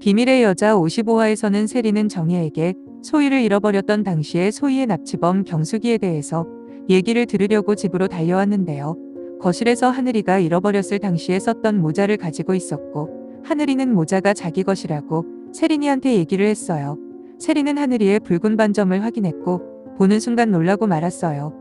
비밀의 여자 55화에서는 세리는 정혜에게 소희를 잃어버렸던 당시의 소희의 납치범 경숙이에 대해서 얘기를 들으려고 집으로 달려왔는데요. 거실에서 하늘이가 잃어버렸을 당시에 썼던 모자를 가지고 있었고 하늘이는 모자가 자기 것이라고 세린이한테 얘기를 했어요. 세린은 하늘이의 붉은 반점을 확인했고 보는 순간 놀라고 말았어요.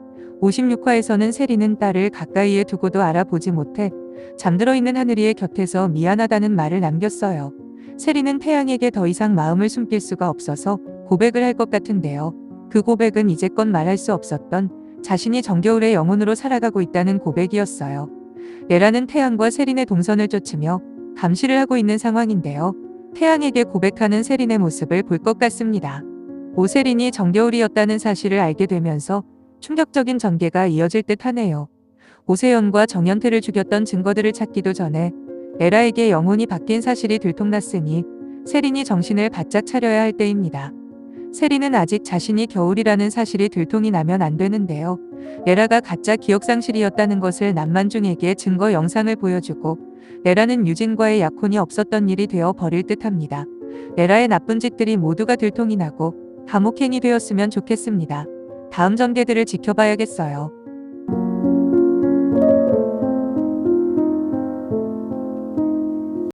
56화에서는 세린은 딸을 가까이에 두고도 알아보지 못해 잠들어 있는 하늘이의 곁에서 미안하다는 말을 남겼어요. 세린은 태양에게 더 이상 마음을 숨길 수가 없어서 고백을 할 것 같은데요. 그 고백은 이제껏 말할 수 없었던 자신이 정겨울의 영혼으로 살아가고 있다는 고백이었어요. 레라는 태양과 세린의 동선을 쫓으며 감시를 하고 있는 상황인데요. 태양에게 고백하는 세린의 모습을 볼 것 같습니다. 오세린이 정겨울이었다는 사실을 알게 되면서 충격적인 전개가 이어질 듯 하네요. 오세연과 정연태를 죽였던 증거들을 찾기도 전에 에라에게 영혼이 바뀐 사실이 들통났으니 세린이 정신을 바짝 차려야 할 때입니다. 세린은 아직 자신이 겨울이라는 사실이 들통이 나면 안 되는데요. 레라가 가짜 기억상실이었다는 것을 남만중에게 증거 영상을 보여주고 레라는 유진과의 약혼이 없었던 일이 되어 버릴 듯합니다. 레라의 나쁜 짓들이 모두가 들통이 나고 감옥행이 되었으면 좋겠습니다. 다음 전개들을 지켜봐야겠어요.